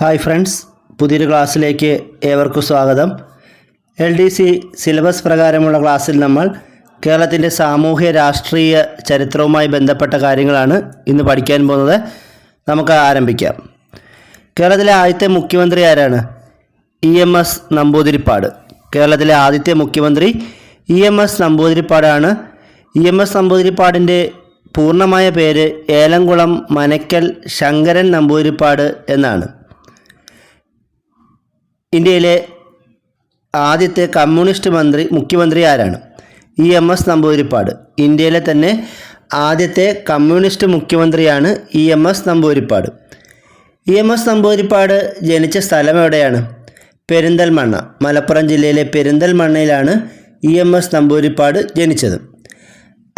Hi friends പുതിയൊരു ക്ലാസ്സിലേക്ക് ഏവർക്കും സ്വാഗതം. എൽ ഡി സി സിലബസ് പ്രകാരമുള്ള ക്ലാസ്സിൽ നമ്മൾ കേരളത്തിന്റെ സാമൂഹ്യ രാഷ്ട്രീയ ചരിത്രവുമായി ബന്ധപ്പെട്ട കാര്യങ്ങളാണ് ഇന്ന് പഠിക്കാൻ പോകുന്നത്. നമുക്ക് ആരംഭിക്കാം. കേരളത്തിലെ ആദ്യത്തെ മുഖ്യമന്ത്രി ആരാണ്? E M S Namboothiripad. കേരളത്തിലെ ആദ്യത്തെ മുഖ്യമന്ത്രി ഇ എം എസ് നമ്പൂതിരിപ്പാടാണ്. ഇ എം എസ് നമ്പൂതിരിപ്പാടിന്റെ പൂർണമായ പേര് ഏലംകുളം മനക്കൽ ശങ്കരൻ നമ്പൂതിരിപ്പാട് എന്നാണ്. ഇന്ത്യയിലെ ആദ്യത്തെ കമ്മ്യൂണിസ്റ്റ് മന്ത്രി മുഖ്യമന്ത്രി ആരാണ്? E M S Namboothiripad. ഇന്ത്യയിലെ തന്നെ ആദ്യത്തെ കമ്മ്യൂണിസ്റ്റ് മുഖ്യമന്ത്രിയാണ് E M S Namboothiripad. E M S Namboothiripad ജനിച്ച സ്ഥലം എവിടെയാണ്? പെരിന്തൽമണ്ണ. മലപ്പുറം ജില്ലയിലെ പെരിന്തൽമണ്ണയിലാണ് ഇ എം എസ് നമ്പൂതിരിപ്പാട് ജനിച്ചത്.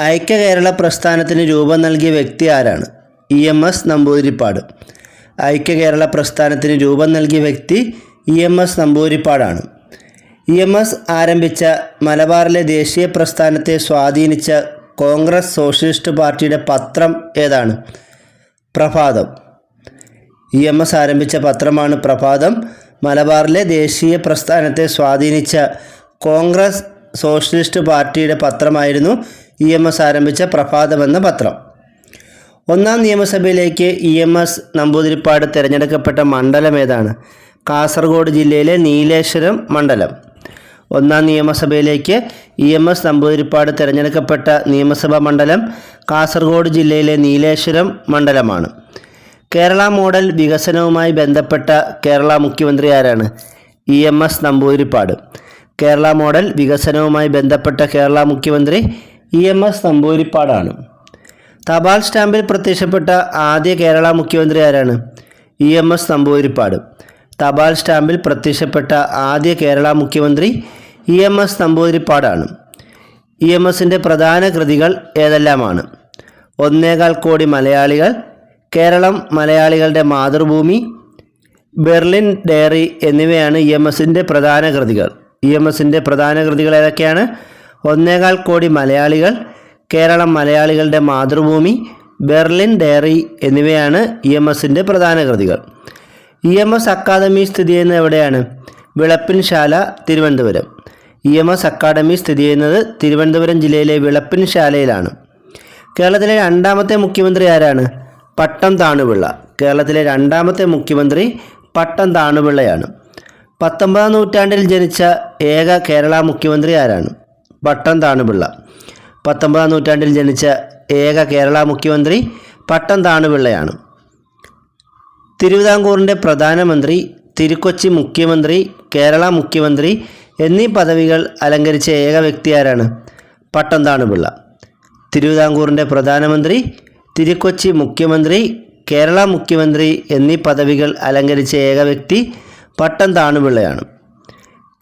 ഐക്യ കേരള പ്രസ്ഥാനത്തിന് രൂപം നൽകിയ വ്യക്തി ആരാണ്? E M S Namboothiripad. ഐക്യ കേരള പ്രസ്ഥാനത്തിന് രൂപം നൽകിയ വ്യക്തി ഇ എം എസ് നമ്പൂരിപ്പാടാണ് ഇ എം എസ് ആരംഭിച്ച മലബാറിലെ ദേശീയ പ്രസ്ഥാനത്തെ സ്വാധീനിച്ച കോൺഗ്രസ് സോഷ്യലിസ്റ്റ് പാർട്ടിയുടെ പത്രം ഏതാണ്? പ്രഭാതം. ഇ എം എസ് ആരംഭിച്ച പത്രമാണ് പ്രഭാതം. മലബാറിലെ ദേശീയ പ്രസ്ഥാനത്തെ സ്വാധീനിച്ച കോൺഗ്രസ് സോഷ്യലിസ്റ്റ് പാർട്ടിയുടെ പത്രമായിരുന്നു ഇ എം എസ് ആരംഭിച്ച പ്രഭാതം എന്ന പത്രം. ഒന്നാം നിയമസഭയിലേക്ക് ഇ എം എസ് നമ്പൂതിരിപ്പാട് തിരഞ്ഞെടുക്കപ്പെട്ട മണ്ഡലം ഏതാണ്? കാസർഗോഡ് ജില്ലയിലെ നീലേശ്വരം മണ്ഡലം. ഒന്നാം നിയമസഭയിലേക്ക് ഇ എം എസ് നമ്പൂതിരിപ്പാട് തിരഞ്ഞെടുക്കപ്പെട്ട നിയമസഭാ മണ്ഡലം കാസർഗോഡ് ജില്ലയിലെ നീലേശ്വരം മണ്ഡലമാണ്. കേരള മോഡൽ വികസനവുമായി ബന്ധപ്പെട്ട കേരള മുഖ്യമന്ത്രി ആരാണ്? E M S Namboothiripad. Kerala model വികസനവുമായി ബന്ധപ്പെട്ട കേരള മുഖ്യമന്ത്രി ഇ എം എസ് നമ്പൂതിരിപ്പാടാണ്. തപാൽ സ്റ്റാമ്പിൽ പ്രത്യക്ഷപ്പെട്ട ആദ്യ കേരള മുഖ്യമന്ത്രി ആരാണ്? E M S Namboothiripad. തപാൽ സ്റ്റാമ്പിൽ പ്രത്യക്ഷപ്പെട്ട ആദ്യ കേരള മുഖ്യമന്ത്രി ഇ എം എസ് നമ്പൂതിരിപ്പാടാണ്. ഇ എം എസിന്റെ പ്രധാന കൃതികൾ ഏതെല്ലാമാണ്? ഒന്നേകാൽ കോടി മലയാളികൾ കേരളം മലയാളികളുടെ മാതൃഭൂമി ബെർലിൻ ഡയറി എന്നിവയാണ് ഇ എം എസിന്റെ പ്രധാന കൃതികൾ. ഇ എം എസിന്റെ പ്രധാന കൃതികൾ ഏതൊക്കെയാണ്? ഒന്നേകാൽ കോടി മലയാളികൾ കേരളം മലയാളികളുടെ മാതൃഭൂമി ബെർലിൻ ഡയറി എന്നിവയാണ് ഇ എം എസിന്റെ പ്രധാന കൃതികൾ. ഇ എം എസ് അക്കാദമി സ്ഥിതി ചെയ്യുന്നത് എവിടെയാണ്? Vilappilsala Thiruvananthapuram. E M S academy സ്ഥിതി ചെയ്യുന്നത് തിരുവനന്തപുരം ജില്ലയിലെ വിളപ്പിൻശാലയിലാണ്. കേരളത്തിലെ രണ്ടാമത്തെ മുഖ്യമന്ത്രി ആരാണ്? പട്ടം താണുപിള്ള. കേരളത്തിലെ രണ്ടാമത്തെ മുഖ്യമന്ത്രി പട്ടം താണുപിള്ളയാണ്. പത്തൊമ്പതാം നൂറ്റാണ്ടിൽ ജനിച്ച ഏക കേരള മുഖ്യമന്ത്രി ആരാണ്? പട്ടം താണുപിള്ള. പത്തൊമ്പതാം നൂറ്റാണ്ടിൽ ജനിച്ച ഏക കേരള മുഖ്യമന്ത്രി പട്ടം താണുപിള്ളയാണ്. തിരുവിതാംകൂറിന്റെ പ്രധാനമന്ത്രി തിരുക്കൊച്ചി മുഖ്യമന്ത്രി കേരള മുഖ്യമന്ത്രി എന്നീ പദവികൾ അലങ്കരിച്ച ഏക വ്യക്തി ആരാണ് പട്ടന്താണുപിള്ള. തിരുവിതാംകൂറിന്റെ പ്രധാനമന്ത്രി തിരുക്കൊച്ചി മുഖ്യമന്ത്രി കേരള മുഖ്യമന്ത്രി എന്നീ പദവികൾ അലങ്കരിച്ച ഏക വ്യക്തി പട്ടന്താണുപിള്ളയാണ്.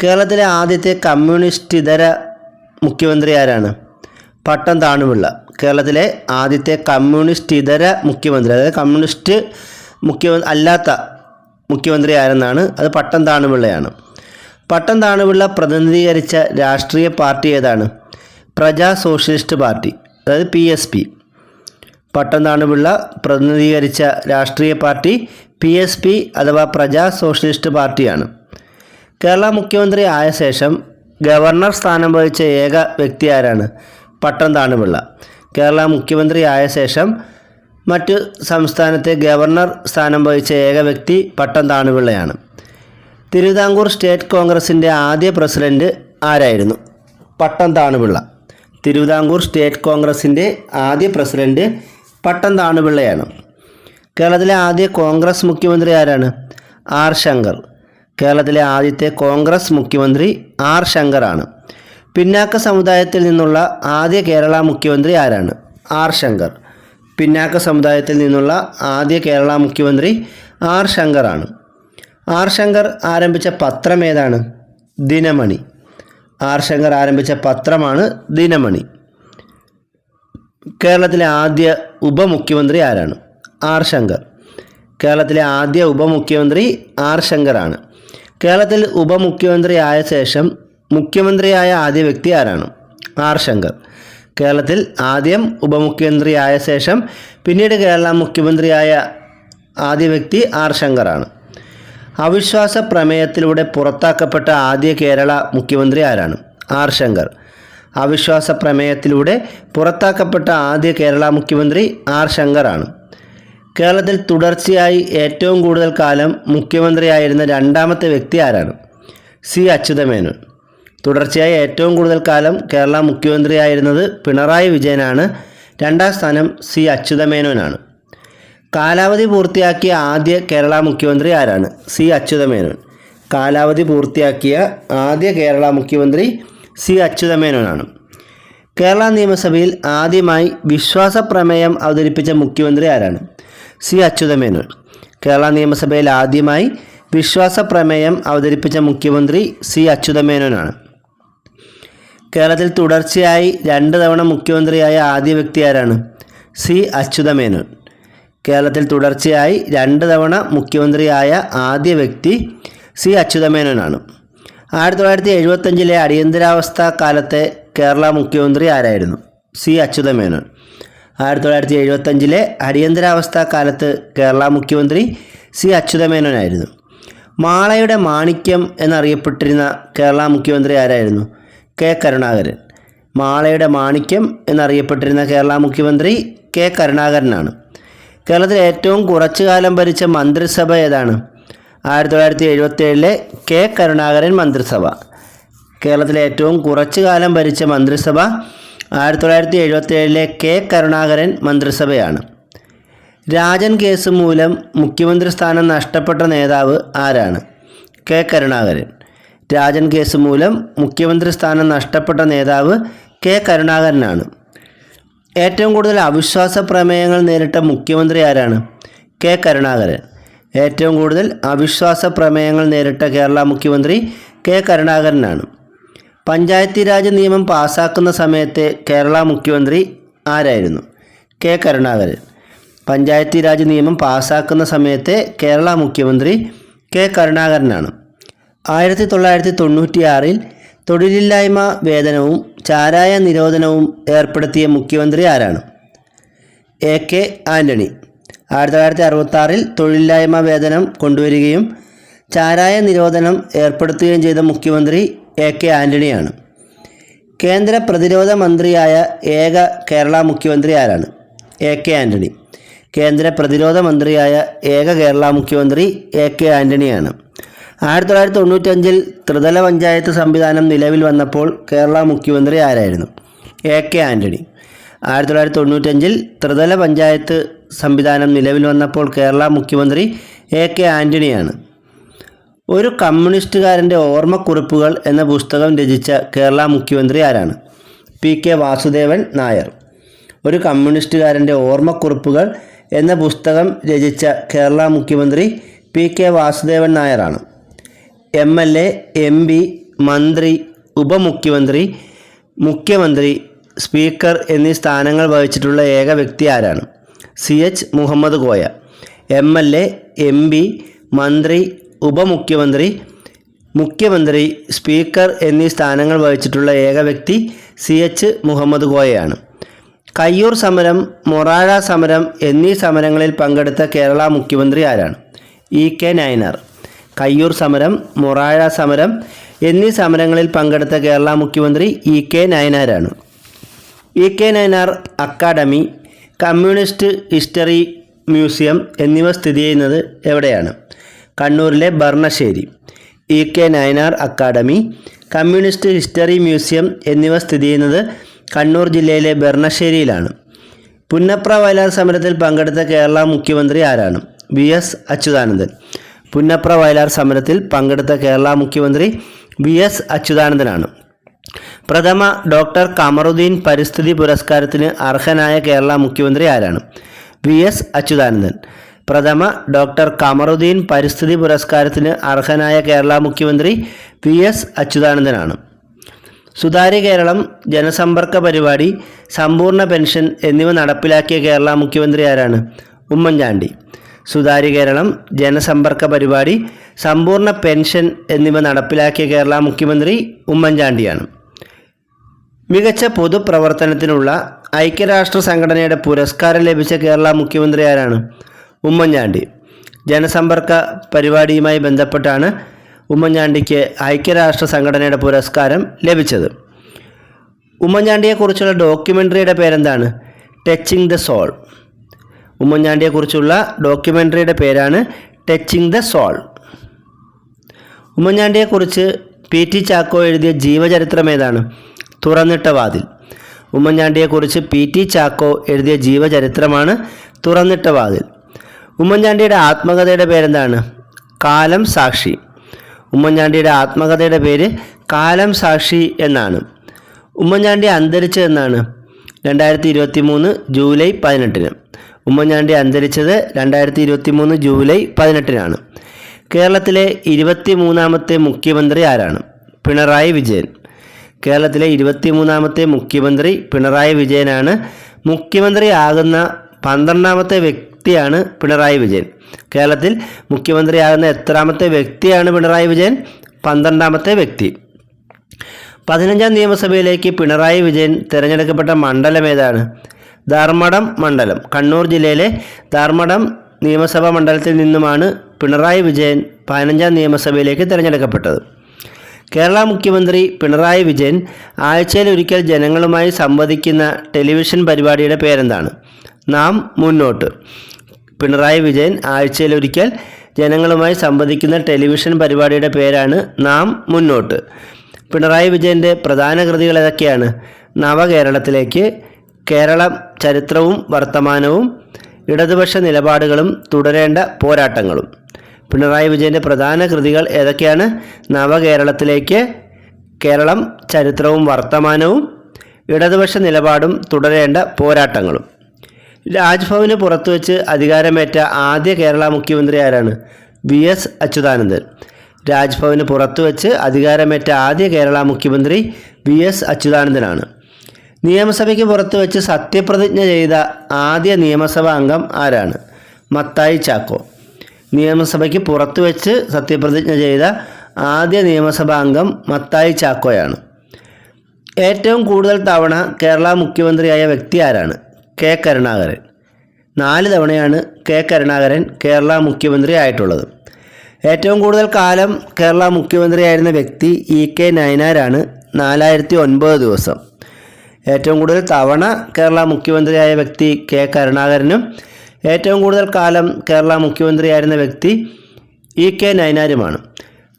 കേരളത്തിലെ ആദ്യത്തെ കമ്മ്യൂണിസ്റ്റ് ഇതര മുഖ്യമന്ത്രി ആരാണ്? പട്ടം താണുപിള്ള കേരളത്തിലെ ആദ്യത്തെ കമ്മ്യൂണിസ്റ്റ് ഇതര മുഖ്യമന്ത്രി അതായത് കമ്മ്യൂണിസ്റ്റ് മുഖ്യ അല്ലാത്ത മുഖ്യമന്ത്രി ആരെന്നാണ്? അത് പട്ടം താണുപിള്ളയാണ്. പട്ടം താണുപിള്ള പ്രതിനിധീകരിച്ച രാഷ്ട്രീയ പാർട്ടി ഏതാണ്? പ്രജാ സോഷ്യലിസ്റ്റ് പാർട്ടി അതായത് P S P. Pattom Thanupillai പ്രതിനിധീകരിച്ച രാഷ്ട്രീയ പാർട്ടി പി എസ് പി അഥവാ പ്രജാ സോഷ്യലിസ്റ്റ് പാർട്ടിയാണ്. കേരള മുഖ്യമന്ത്രി ആയ ശേഷം ഗവർണർ സ്ഥാനം വഹിച്ച ഏക വ്യക്തി ആരാണ്? പട്ടം താണുപിള്ള. കേരള മുഖ്യമന്ത്രി ആയ ശേഷം മറ്റ് സംസ്ഥാനത്തെ ഗവർണർ സ്ഥാനം വഹിച്ച ഏക വ്യക്തി പട്ടം താണുപിള്ളയാണ്. തിരുവിതാംകൂർ സ്റ്റേറ്റ് കോൺഗ്രസിന്റെ ആദ്യ പ്രസിഡന്റ് ആരായിരുന്നു? പട്ടം താണുപിള്ള. തിരുവിതാംകൂർ സ്റ്റേറ്റ് കോൺഗ്രസിന്റെ ആദ്യ പ്രസിഡന്റ് പട്ടം താണുപിള്ളയാണ്. കേരളത്തിലെ ആദ്യ കോൺഗ്രസ് മുഖ്യമന്ത്രി ആരാണ്? ആർ ശങ്കർ. കേരളത്തിലെ ആദ്യത്തെ കോൺഗ്രസ് മുഖ്യമന്ത്രി ആർ ശങ്കറാണ്. പിന്നാക്ക സമുദായത്തിൽ നിന്നുള്ള ആദ്യ കേരള മുഖ്യമന്ത്രി ആരാണ്? ആർ ശങ്കർ. പിന്നാക്ക സമുദായത്തിൽ നിന്നുള്ള ആദ്യ കേരള മുഖ്യമന്ത്രി ആർ ശങ്കറാണ്. ആർ ശങ്കർ ആരംഭിച്ച പത്രം ഏതാണ്? ദിനമണി. ആർ ശങ്കർ ആരംഭിച്ച പത്രമാണ് ദിനമണി. കേരളത്തിലെ ആദ്യ ഉപമുഖ്യമന്ത്രി ആരാണ്? ആർ ശങ്കർ. കേരളത്തിലെ ആദ്യ ഉപമുഖ്യമന്ത്രി ആർ ശങ്കറാണ്. കേരളത്തിൽ ഉപമുഖ്യമന്ത്രി ആയ ശേഷം മുഖ്യമന്ത്രിയായ ആദ്യ വ്യക്തി ആരാണ്? ആർ ശങ്കർ. കേരളത്തിൽ ആദ്യം ഉപമുഖ്യമന്ത്രിയായ ശേഷം പിന്നീട് കേരള മുഖ്യമന്ത്രിയായ ആദ്യ വ്യക്തി ആർ ശങ്കറാണ്. അവിശ്വാസ പ്രമേയത്തിലൂടെ പുറത്താക്കപ്പെട്ട ആദ്യ കേരള മുഖ്യമന്ത്രി ആരാണ്? ആർ ശങ്കർ. അവിശ്വാസ പ്രമേയത്തിലൂടെ പുറത്താക്കപ്പെട്ട ആദ്യ കേരള മുഖ്യമന്ത്രി ആർ ശങ്കറാണ്. കേരളത്തിൽ തുടർച്ചയായി ഏറ്റവും കൂടുതൽ കാലം മുഖ്യമന്ത്രിയായിരുന്ന രണ്ടാമത്തെ വ്യക്തി ആരാണ്? സി അച്യുതമേനോൻ. തുടർച്ചയായി ഏറ്റവും കൂടുതൽ കാലം കേരള മുഖ്യമന്ത്രിയായിരുന്നത് പിണറായി വിജയനാണ്. രണ്ടാം സ്ഥാനം സി അച്യുതമേനോനാണ്. കാലാവധി പൂർത്തിയാക്കിയ ആദ്യ കേരള മുഖ്യമന്ത്രി ആരാണ്? സി അച്യുതമേനോൻ. കാലാവധി പൂർത്തിയാക്കിയ ആദ്യ കേരള മുഖ്യമന്ത്രി സി അച്യുതമേനോനാണ്. കേരള നിയമസഭയിൽ ആദ്യമായി വിശ്വാസ പ്രമേയം അവതരിപ്പിച്ച മുഖ്യമന്ത്രി ആരാണ്? സി അച്യുതമേനോൻ. കേരള നിയമസഭയിൽ ആദ്യമായി വിശ്വാസ പ്രമേയം അവതരിപ്പിച്ച മുഖ്യമന്ത്രി സി അച്യുതമേനോനാണ്. കേരളത്തിൽ തുടർച്ചയായി രണ്ട് തവണ മുഖ്യമന്ത്രിയായ ആദ്യ വ്യക്തി ആരാണ്? സി. അച്യുതമേനോൻ. കേരളത്തിൽ തുടർച്ചയായി രണ്ട് തവണ മുഖ്യമന്ത്രിയായ ആദ്യ വ്യക്തി സി. അച്യുതമേനോനാണ്. ആയിരത്തി തൊള്ളായിരത്തി എഴുപത്തഞ്ചിലെ അടിയന്തരാവസ്ഥ കാലത്തെ കേരള മുഖ്യമന്ത്രി ആരായിരുന്നു? സി. അച്യുതമേനോൻ. ആയിരത്തി തൊള്ളായിരത്തി എഴുപത്തഞ്ചിലെ അടിയന്തരാവസ്ഥ കാലത്ത് കേരള മുഖ്യമന്ത്രി സി. അച്യുതമേനോനായിരുന്നു. മാളയുടെ മാണിക്യം എന്നറിയപ്പെട്ടിരുന്ന കേരള മുഖ്യമന്ത്രി ആരായിരുന്നു? കെ കരുണാകരൻ. മാളയുടെ മാണിക്യം എന്നറിയപ്പെട്ടിരുന്ന കേരള മുഖ്യമന്ത്രി കെ കരുണാകരനാണ്. കേരളത്തിൽ ഏറ്റവും കുറച്ചു കാലം ഭരിച്ച മന്ത്രിസഭ ഏതാണ്? ആയിരത്തി തൊള്ളായിരത്തി എഴുപത്തേഴിലെ കെ കരുണാകരൻ മന്ത്രിസഭ. കേരളത്തിലെ ഏറ്റവും കുറച്ചു കാലം ഭരിച്ച മന്ത്രിസഭ ആയിരത്തി തൊള്ളായിരത്തി എഴുപത്തേഴിലെ കെ കരുണാകരൻ മന്ത്രിസഭയാണ്. രാജൻ കേസ് മൂലം മുഖ്യമന്ത്രി സ്ഥാനം നഷ്ടപ്പെട്ട നേതാവ് ആരാണ്? കെ കരുണാകരൻ. രാജൻ കേസ് മൂലം മുഖ്യമന്ത്രി സ്ഥാനം നഷ്ടപ്പെട്ട നേതാവ് കെ കരുണാകരനാണ്. ഏറ്റവും കൂടുതൽ അവിശ്വാസ പ്രമേയങ്ങൾ നേരിട്ട മുഖ്യമന്ത്രി ആരാണ്? കെ കരുണാകരൻ. ഏറ്റവും കൂടുതൽ അവിശ്വാസ പ്രമേയങ്ങൾ നേരിട്ട കേരള മുഖ്യമന്ത്രി കെ കരുണാകരനാണ്. പഞ്ചായത്തി രാജ് നിയമം പാസാക്കുന്ന സമയത്തെ കേരള മുഖ്യമന്ത്രി ആരായിരുന്നു? കെ കരുണാകരൻ. പഞ്ചായത്തി രാജ് നിയമം പാസാക്കുന്ന സമയത്തെ കേരള മുഖ്യമന്ത്രി കെ കരുണാകരനാണ്. ആയിരത്തി തൊള്ളായിരത്തി തൊണ്ണൂറ്റിയാറിൽ തൊഴിലില്ലായ്മ വേതനവും ചാരായ നിരോധനവും ഏർപ്പെടുത്തിയ മുഖ്യമന്ത്രി ആരാണ്? എ കെ ആന്റണി ആയിരത്തി തൊള്ളായിരത്തി അറുപത്താറിൽ തൊഴിലില്ലായ്മ വേതനം കൊണ്ടുവരികയും ചാരായ നിരോധനം ഏർപ്പെടുത്തുകയും ചെയ്ത മുഖ്യമന്ത്രി എ കെ ആന്റണിയാണ് കേന്ദ്ര പ്രതിരോധ മന്ത്രിയായ ഏക കേരള മുഖ്യമന്ത്രി ആരാണ്? എ കെ ആന്റണി കേന്ദ്ര പ്രതിരോധ മന്ത്രിയായ ഏക കേരള മുഖ്യമന്ത്രി എ കെ ആന്റണിയാണ് ആയിരത്തി തൊള്ളായിരത്തി തൊണ്ണൂറ്റഞ്ചിൽ ത്രിതല പഞ്ചായത്ത് സംവിധാനം നിലവിൽ വന്നപ്പോൾ കേരള മുഖ്യമന്ത്രി ആരായിരുന്നു? എ കെ ആന്റണി ആയിരത്തി തൊള്ളായിരത്തി തൊണ്ണൂറ്റഞ്ചിൽ ത്രിതല പഞ്ചായത്ത് സംവിധാനം നിലവിൽ വന്നപ്പോൾ കേരള മുഖ്യമന്ത്രി എ കെ ആന്റണിയാണ് ഒരു കമ്മ്യൂണിസ്റ്റുകാരന്റെ ഓർമ്മക്കുറിപ്പുകൾ എന്ന പുസ്തകം രചിച്ച കേരള മുഖ്യമന്ത്രി ആരാണ്? P K Vasudevan Nair. ഒരു കമ്മ്യൂണിസ്റ്റുകാരന്റെ ഓർമ്മക്കുറിപ്പുകൾ എന്ന പുസ്തകം രചിച്ച കേരള മുഖ്യമന്ത്രി പി കെ വാസുദേവൻ നായരാണ്. M L A M P മന്ത്രി ഉപമുഖ്യമന്ത്രി മുഖ്യമന്ത്രി സ്പീക്കർ എന്നീ സ്ഥാനങ്ങൾ വഹിച്ചിട്ടുള്ള ഏക വ്യക്തി ആരാണ്? C H Muhammad Koya. M L A M P മന്ത്രി ഉപമുഖ്യമന്ത്രി മുഖ്യമന്ത്രി സ്പീക്കർ എന്നീ സ്ഥാനങ്ങൾ വഹിച്ചിട്ടുള്ള ഏക വ്യക്തി സി എച്ച് മുഹമ്മദ് കോയയാണ്. കയ്യൂർ സമരം മൊറാഴ സമരം എന്നീ സമരങ്ങളിൽ പങ്കെടുത്ത കേരള മുഖ്യമന്ത്രി ആരാണ്? E K Nayanar. കയ്യൂർ സമരം മൊറാഴ സമരം എന്നീ സമരങ്ങളിൽ പങ്കെടുത്ത കേരള മുഖ്യമന്ത്രി E K നയനാരാണ്. E K Nayanar academy communist history museum എന്നിവ സ്ഥിതി ചെയ്യുന്നത് എവിടെയാണ്? കണ്ണൂരിലെ Burnassery E K Nayanar academy communist history museum എന്നിവ സ്ഥിതി ചെയ്യുന്നത് കണ്ണൂർ ജില്ലയിലെ ബർണശ്ശേരിയിലാണ് പുന്നപ്ര വയലാർ സമരത്തിൽ പങ്കെടുത്ത കേരള മുഖ്യമന്ത്രി ആരാണ്? V S Achuthanandan. Punnapra Vayalar സമരത്തിൽ പങ്കെടുത്ത കേരള മുഖ്യമന്ത്രി വി എസ് അച്യുതാനന്ദനാണ്. പ്രഥമ ഡോക്ടർ കമറുദ്ദീൻ പരിസ്ഥിതി പുരസ്കാരത്തിന് അർഹനായ കേരള മുഖ്യമന്ത്രി ആരാണ്? V S Achuthanandan. പ്രഥമ ഡോക്ടർ കമറുദ്ദീൻ പരിസ്ഥിതി പുരസ്കാരത്തിന് അർഹനായ കേരള മുഖ്യമന്ത്രി വി എസ് അച്യുതാനന്ദനാണ്. സുതാര്യ കേരളം ജനസമ്പർക്ക പരിപാടി സമ്പൂർണ പെൻഷൻ എന്നിവ നടപ്പിലാക്കിയ കേരള മുഖ്യമന്ത്രി ആരാണ്? ഉമ്മൻചാണ്ടി. സുതാര്യ കേരളം ജനസമ്പർക്ക പരിപാടി സമ്പൂർണ പെൻഷൻ എന്നിവ നടപ്പിലാക്കിയ കേരള മുഖ്യമന്ത്രി ഉമ്മൻചാണ്ടിയാണ്. മികച്ച പൊതുപ്രവർത്തനത്തിനുള്ള ഐക്യരാഷ്ട്ര സംഘടനയുടെ പുരസ്കാരം ലഭിച്ച കേരള മുഖ്യമന്ത്രി ആരാണ്? ഉമ്മൻചാണ്ടി. ജനസമ്പർക്ക പരിപാടിയുമായി ബന്ധപ്പെട്ടാണ് ഉമ്മൻചാണ്ടിക്ക് ഐക്യരാഷ്ട്ര സംഘടനയുടെ പുരസ്കാരം ലഭിച്ചത്. ഉമ്മൻചാണ്ടിയെക്കുറിച്ചുള്ള ഡോക്യുമെന്ററിയുടെ പേരെന്താണ്? Touching the soul. ഉമ്മൻചാണ്ടിയെക്കുറിച്ചുള്ള ഡോക്യുമെന്ററിയുടെ പേരാണ് ടച്ചിങ് ദ സോൾ. ഉമ്മൻചാണ്ടിയെക്കുറിച്ച് പി ടി ചാക്കോ എഴുതിയ ജീവചരിത്രം ഏതാണ്? തുറന്നിട്ട വാതിൽ. ഉമ്മൻചാണ്ടിയെക്കുറിച്ച് പി ടി ചാക്കോ എഴുതിയ ജീവചരിത്രമാണ് തുറന്നിട്ട വാതിൽ. ഉമ്മൻചാണ്ടിയുടെ ആത്മകഥയുടെ പേരെന്താണ്? കാലം സാക്ഷി. ഉമ്മൻചാണ്ടിയുടെ ആത്മകഥയുടെ പേര് കാലം സാക്ഷി എന്നാണ്. ഉമ്മൻചാണ്ടി അന്തരിച്ചതെന്നാണ്. രണ്ടായിരത്തി ഇരുപത്തി മൂന്ന് ജൂലൈ പതിനെട്ടിന്. ഉമ്മൻചാണ്ടി അന്തരിച്ചത് രണ്ടായിരത്തി ഇരുപത്തി മൂന്ന് ജൂലൈ പതിനെട്ടിനാണ്. കേരളത്തിലെ ഇരുപത്തി മൂന്നാമത്തെ മുഖ്യമന്ത്രി ആരാണ്? പിണറായി വിജയൻ. കേരളത്തിലെ ഇരുപത്തി മൂന്നാമത്തെ മുഖ്യമന്ത്രി പിണറായി വിജയനാണ്. മുഖ്യമന്ത്രി ആകുന്ന പന്ത്രണ്ടാമത്തെ വ്യക്തിയാണ് പിണറായി വിജയൻ. കേരളത്തിൽ മുഖ്യമന്ത്രിയാകുന്ന എത്രാമത്തെ വ്യക്തിയാണ് പിണറായി വിജയൻ? പന്ത്രണ്ടാമത്തെ വ്യക്തി. പതിനഞ്ചാം നിയമസഭയിലേക്ക് പിണറായി വിജയൻ തിരഞ്ഞെടുക്കപ്പെട്ട മണ്ഡലം ഏതാണ്? ധർമ്മടം മണ്ഡലം. കണ്ണൂർ ജില്ലയിലെ ധർമ്മടം നിയമസഭാ മണ്ഡലത്തിൽ നിന്നുമാണ് പിണറായി വിജയൻ പതിനഞ്ചാം നിയമസഭയിലേക്ക് തിരഞ്ഞെടുക്കപ്പെട്ടത്. കേരള മുഖ്യമന്ത്രി പിണറായി വിജയൻ ആഴ്ചയിൽ ഒരിക്കൽ ജനങ്ങളുമായി സംവദിക്കുന്ന ടെലിവിഷൻ പരിപാടിയുടെ പേരെന്താണ്? നാം മുന്നോട്ട്. പിണറായി വിജയൻ ആഴ്ചയിൽ ഒരിക്കൽ ജനങ്ങളുമായി സംവദിക്കുന്ന ടെലിവിഷൻ പരിപാടിയുടെ പേരാണ് നാം മുന്നോട്ട്. പിണറായി വിജയന്റെ പ്രധാന കൃതികൾ ഏതൊക്കെയാണ്? നവകേരളത്തിലേക്ക് കേരളം ചരിത്രവും വർത്തമാനവും ഇടതുപക്ഷ നിലപാടുകളും തുടരേണ്ട പോരാട്ടങ്ങളും. പിണറായി വിജയന്റെ പ്രധാന കൃതികൾ ഏതൊക്കെയാണ്? നവകേരളത്തിലേക്ക് കേരളം ചരിത്രവും വർത്തമാനവും ഇടതുപക്ഷ നിലപാടും തുടരേണ്ട പോരാട്ടങ്ങളും. രാജ്ഭവന് പുറത്തുവച്ച് അധികാരമേറ്റ ആദ്യ കേരള മുഖ്യമന്ത്രി ആരാണ്? V S Achuthanandan. രാജ്ഭവന് പുറത്തുവച്ച് അധികാരമേറ്റ ആദ്യ കേരള മുഖ്യമന്ത്രി വി എസ് അച്യുതാനന്ദനാണ്. നിയമസഭയ്ക്ക് പുറത്തു വെച്ച് സത്യപ്രതിജ്ഞ ചെയ്ത ആദ്യ നിയമസഭാ അംഗം ആരാണ്? മത്തായി ചാക്കോ. നിയമസഭയ്ക്ക് പുറത്തു വെച്ച് സത്യപ്രതിജ്ഞ ചെയ്ത ആദ്യ നിയമസഭാ അംഗം മത്തായി ചാക്കോയാണ്. ഏറ്റവും കൂടുതൽ തവണ കേരള മുഖ്യമന്ത്രിയായ വ്യക്തി ആരാണ്? കെ കരുണാകരൻ. നാല് തവണയാണ് കെ കരുണാകരൻ കേരള മുഖ്യമന്ത്രി ആയിട്ടുള്ളത്. ഏറ്റവും കൂടുതൽ കാലം കേരള മുഖ്യമന്ത്രിയായിരുന്ന വ്യക്തി ഇ കെ നയനാരാണ്. നാലായിരത്തി ഒൻപത് ദിവസം. ഏറ്റവും കൂടുതൽ തവണ കേരള മുഖ്യമന്ത്രിയായ വ്യക്തി കെ കരുണാകരനും ഏറ്റവും കൂടുതൽ കാലം കേരള മുഖ്യമന്ത്രിയായിരുന്ന വ്യക്തി ഇ കെ നയനാരുമാണ്.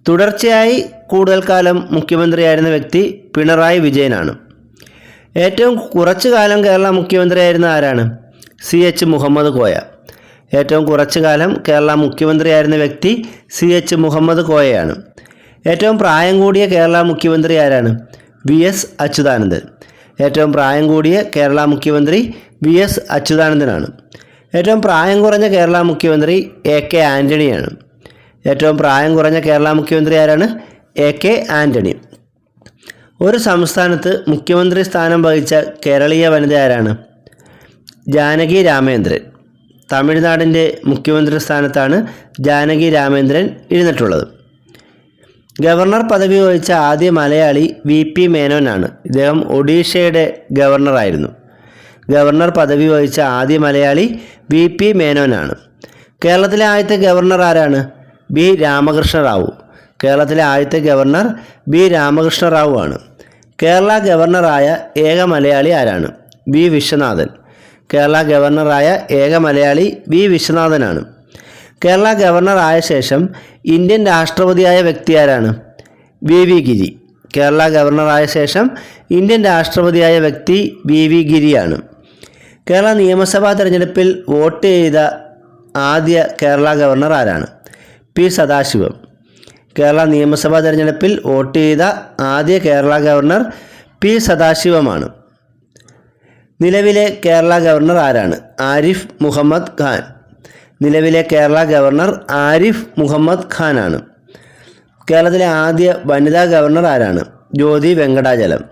തുടർച്ചയായി കൂടുതൽ കാലം മുഖ്യമന്ത്രിയായിരുന്ന വ്യക്തി പിണറായി വിജയനാണ്. ഏറ്റവും കുറച്ചു കാലം കേരള മുഖ്യമന്ത്രിയായിരുന്ന ആരാണ്? C H Muhammad Koya. ഏറ്റവും കുറച്ചു കാലം കേരള മുഖ്യമന്ത്രിയായിരുന്ന വ്യക്തി സി എച്ച് മുഹമ്മദ് കോയയാണ്. ഏറ്റവും പ്രായം കൂടിയ കേരള മുഖ്യമന്ത്രി ആരാണ്? V S Achuthanandan. ഏറ്റവും പ്രായം കൂടിയ കേരള മുഖ്യമന്ത്രി വി എസ് അച്യുതാനന്ദനാണ്. ഏറ്റവും പ്രായം കുറഞ്ഞ കേരള മുഖ്യമന്ത്രി എ കെ ആന്റണിയാണ് ഏറ്റവും പ്രായം കുറഞ്ഞ കേരള മുഖ്യമന്ത്രി ആരാണ്? എ കെ ആന്റണി ഒരു സംസ്ഥാനത്ത് മുഖ്യമന്ത്രി സ്ഥാനം വഹിച്ച കേരളീയ വനിത ആരാണ്? ജാനകി രാമേന്ദ്രൻ. തമിഴ്നാടിന്റെ മുഖ്യമന്ത്രി സ്ഥാനത്താണ് ജാനകി രാമേന്ദ്രൻ ഇരുന്നിട്ടുള്ളത്. ഗവർണർ പദവി വഹിച്ച ആദ്യ മലയാളി വി പി മേനോനാണ്. ഇദ്ദേഹം ഒഡീഷയുടെ ഗവർണറായിരുന്നു. ഗവർണർ പദവി വഹിച്ച ആദ്യ മലയാളി വി പി മേനോനാണ്. കേരളത്തിലെ ആദ്യത്തെ ഗവർണർ ആരാണ്? ബി രാമകൃഷ്ണ റാവു. കേരളത്തിലെ ആദ്യത്തെ ഗവർണർ ബി രാമകൃഷ്ണ റാവു ആണ്. കേരള ഗവർണറായ ഏക മലയാളി ആരാണ്? വി വിശ്വനാഥൻ. കേരള ഗവർണറായ ഏക മലയാളി വി വിശ്വനാഥനാണ്. കേരള ഗവർണർ ആയ ശേഷം ഇന്ത്യൻ രാഷ്ട്രപതിയായ വ്യക്തി ആരാണ് വി. വി. ഗിരി. കേരള ഗവർണറായ ശേഷം ഇന്ത്യൻ രാഷ്ട്രപതിയായ വ്യക്തി വി. വി. ഗിരിയാണ്. കേരള നിയമസഭാ തെരഞ്ഞെടുപ്പിൽ വോട്ട് ചെയ്ത ആദ്യ കേരള ഗവർണർ ആരാണ്? പി. സദാശിവം. കേരള നിയമസഭാ തെരഞ്ഞെടുപ്പിൽ വോട്ട് ചെയ്ത ആദ്യ കേരള ഗവർണർ പി. സദാശിവമാണ്. നിലവിലെ കേരള ഗവർണർ ആരാണ്? ആരിഫ് മുഹമ്മദ് ഖാൻ. നിലവിലെ കേരള ഗവർണർ ആരിഫ് മുഹമ്മദ് ഖാനാണ്. കേരളത്തിലെ ആദ്യ വനിതാ ഗവർണർ ആരാണ്? ജ്യോതി വെങ്കടാചലം.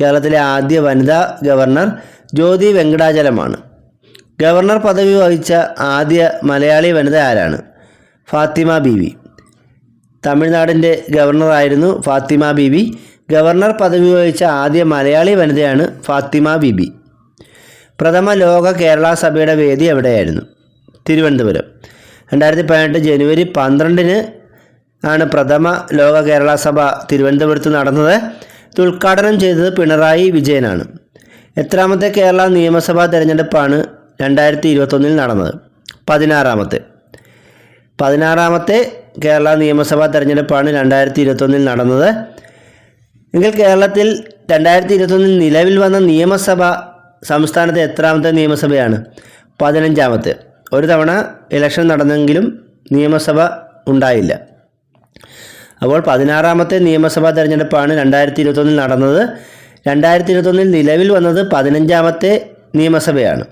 കേരളത്തിലെ ആദ്യ വനിതാ ഗവർണർ ജ്യോതി വെങ്കടാചലമാണ്. ഗവർണർ പദവി വഹിച്ച ആദ്യ മലയാളി വനിത ആരാണ്? ഫാത്തിമ ബീവി. തമിഴ്നാടിന്റെ ഗവർണറായിരുന്നു ഫാത്തിമ ബീബി ഗവർണർ പദവി വഹിച്ച ആദ്യ മലയാളി വനിതയാണ് ഫാത്തിമ ബീബി. പ്രഥമ ലോക കേരള സഭയുടെ വേദി എവിടെയായിരുന്നു? തിരുവനന്തപുരം. രണ്ടായിരത്തി പതിനെട്ട് ജനുവരി പന്ത്രണ്ടിന് ആണ് പ്രഥമ ലോക കേരള സഭ തിരുവനന്തപുരത്ത് നടന്നത്. ഇത് ഉദ്ഘാടനം ചെയ്തത് പിണറായി വിജയനാണ്. എത്രാമത്തെ കേരള നിയമസഭാ തെരഞ്ഞെടുപ്പാണ് രണ്ടായിരത്തി ഇരുപത്തൊന്നിൽ നടന്നത്. പതിനാറാമത്തെ. പതിനാറാമത്തെ കേരള നിയമസഭാ തെരഞ്ഞെടുപ്പാണ് രണ്ടായിരത്തി ഇരുപത്തൊന്നിൽ നടന്നത്. എങ്കിൽ കേരളത്തിൽ രണ്ടായിരത്തി ഇരുപത്തൊന്നിൽ നിലവിൽ വന്ന നിയമസഭ സംസ്ഥാനത്തെ എത്രാമത്തെ നിയമസഭയാണ്? പതിനഞ്ചാമത്തെ. ഒരു തവണ ഇലക്ഷൻ നടന്നെങ്കിലും നിയമസഭ ഉണ്ടായില്ല. അപ്പോൾ പതിനാറാമത്തെ നിയമസഭാ തെരഞ്ഞെടുപ്പാണ് രണ്ടായിരത്തി ഇരുപത്തൊന്നിൽ നടന്നത്. രണ്ടായിരത്തി ഇരുപത്തൊന്നിൽ നിലവിൽ വന്നത് പതിനഞ്ചാമത്തെ നിയമസഭയാണ്.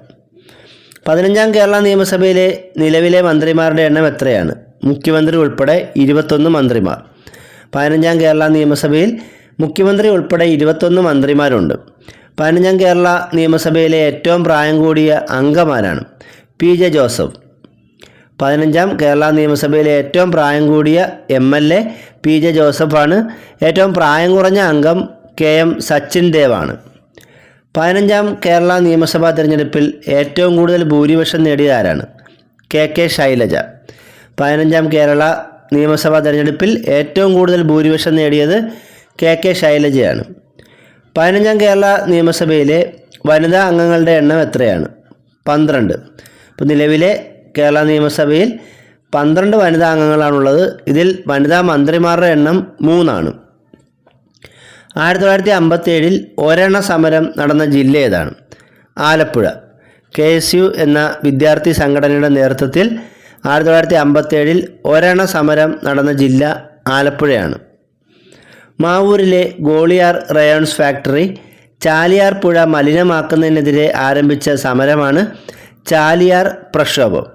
പതിനഞ്ചാം കേരള നിയമസഭയിലെ നിലവിലെ മന്ത്രിമാരുടെ എണ്ണം എത്രയാണ്? മുഖ്യമന്ത്രി ഉൾപ്പെടെ ഇരുപത്തൊന്ന് മന്ത്രിമാർ. പതിനഞ്ചാം കേരള നിയമസഭയിൽ മുഖ്യമന്ത്രി ഉൾപ്പെടെ ഇരുപത്തൊന്ന് മന്ത്രിമാരുണ്ട്. പതിനഞ്ചാം കേരള നിയമസഭയിലെ ഏറ്റവും പ്രായം കൂടിയ അംഗമാരാണ്. P J Joseph. പതിനഞ്ചാം കേരള നിയമസഭയിലെ ഏറ്റവും പ്രായം കൂടിയ M L A P J ജോസഫാണ്. ഏറ്റവും പ്രായം കുറഞ്ഞ അംഗം കെ എം സച്ചിൻ ദേവാണ്. പതിനഞ്ചാം കേരള നിയമസഭാ തിരഞ്ഞെടുപ്പിൽ ഏറ്റവും കൂടുതൽ ഭൂരിപക്ഷം നേടിയ ആരാണ്? K K Shailaja. പതിനഞ്ചാം കേരള നിയമസഭാ തിരഞ്ഞെടുപ്പിൽ ഏറ്റവും കൂടുതൽ ഭൂരിപക്ഷം നേടിയത് കെ കെ ശൈലജയാണ്. പതിനഞ്ചാം കേരള നിയമസഭയിലെ വനിതാ അംഗങ്ങളുടെ എണ്ണം എത്രയാണ്? പന്ത്രണ്ട്. ഇപ്പോൾ നിലവിലെ കേരള നിയമസഭയിൽ പന്ത്രണ്ട് വനിതാ അംഗങ്ങളാണുള്ളത്. ഇതിൽ വനിതാ മന്ത്രിമാരുടെ എണ്ണം മൂന്നാണ്. ആയിരത്തി തൊള്ളായിരത്തി അമ്പത്തേഴിൽ ഒരെണ്ണ സമരം നടന്ന ജില്ല ഏതാണ്? ആലപ്പുഴ. കെ എസ് യു എന്ന വിദ്യാർത്ഥി സംഘടനയുടെ നേതൃത്വത്തിൽ ആയിരത്തി തൊള്ളായിരത്തി അമ്പത്തേഴിൽ ഒരെണ്ണ സമരം നടന്ന ജില്ല ആലപ്പുഴയാണ്. മാവൂരിലെ ഗോളിയാർ റയോൺസ് ഫാക്ടറി ചാലിയാർ പുഴ മലിനമാക്കുന്നതിനെതിരെ ആരംഭിച്ച സമരമാണ് ചാലിയാർ പ്രക്ഷോഭം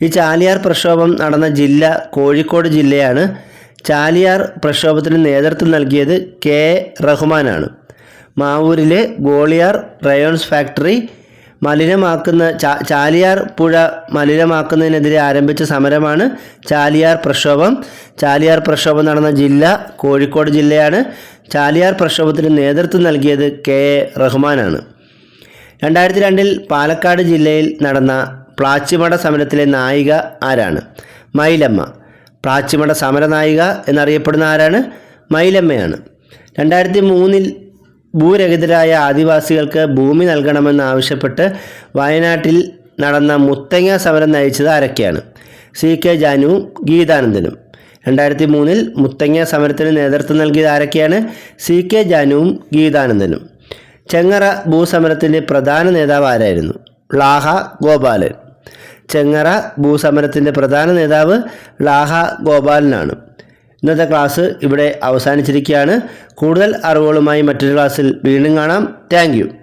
ഈ ചാലിയാർ പ്രക്ഷോഭം നടന്ന ജില്ല കോഴിക്കോട് ജില്ലയാണ് ചാലിയാർ പ്രക്ഷോഭത്തിന് നേതൃത്വം നൽകിയത് കെ. റഹ്മാനാണ് മാവൂരിലെ ഗോളിയാർ റയോൺസ് ഫാക്ടറി മലിനമാക്കുന്ന ചാലിയാർ പുഴ മലിനമാക്കുന്നതിനെതിരെ ആരംഭിച്ച സമരമാണ് ചാലിയാർ പ്രക്ഷോഭം ചാലിയാർ പ്രക്ഷോഭം നടന്ന ജില്ല കോഴിക്കോട് ജില്ലയാണ് ചാലിയാർ പ്രക്ഷോഭത്തിന് നേതൃത്വം നൽകിയത് കെ എ. റഹ്മാനാണ് രണ്ടായിരത്തി രണ്ടിൽ പാലക്കാട് ജില്ലയിൽ നടന്ന പ്ലാച്ചിമട സമരത്തിലെ നായിക ആരാണ്? മൈലമ്മ. പ്ലാച്ചിമട സമരനായിക എന്നറിയപ്പെടുന്ന ആരാണ്? മൈലമ്മയാണ്. രണ്ടായിരത്തി മൂന്നിൽ ഭൂരഹിതരായ ആദിവാസികൾക്ക് ഭൂമി നൽകണമെന്നാവശ്യപ്പെട്ട് വയനാട്ടിൽ നടന്ന മുത്തങ്ങ സമരം നയിച്ചത് ആരൊക്കെയാണ്? സി കെ ജാനുവും ഗീതാനന്ദനും. രണ്ടായിരത്തി മൂന്നിൽ മുത്തങ്ങ സമരത്തിന് നേതൃത്വം നൽകിയത് ആരൊക്കെയാണ്? സി കെ ജാനുവും ഗീതാനന്ദനും. ചെങ്ങറ ഭൂസമരത്തിന്റെ പ്രധാന നേതാവ് ആരായിരുന്നു? ലാഹ ഗോപാലൻ. ചെങ്ങറ ഭൂസമരത്തിന്റെ പ്രധാന നേതാവ് ലാഹ ഗോപാലനാണ്. ഇന്നത്തെ ക്ലാസ് ഇവിടെ അവസാനിച്ചിരിക്കുകയാണ്. കൂടുതൽ അറിവുകളുമായി മറ്റൊരു ക്ലാസ്സിൽ വീണ്ടും കാണാം. താങ്ക്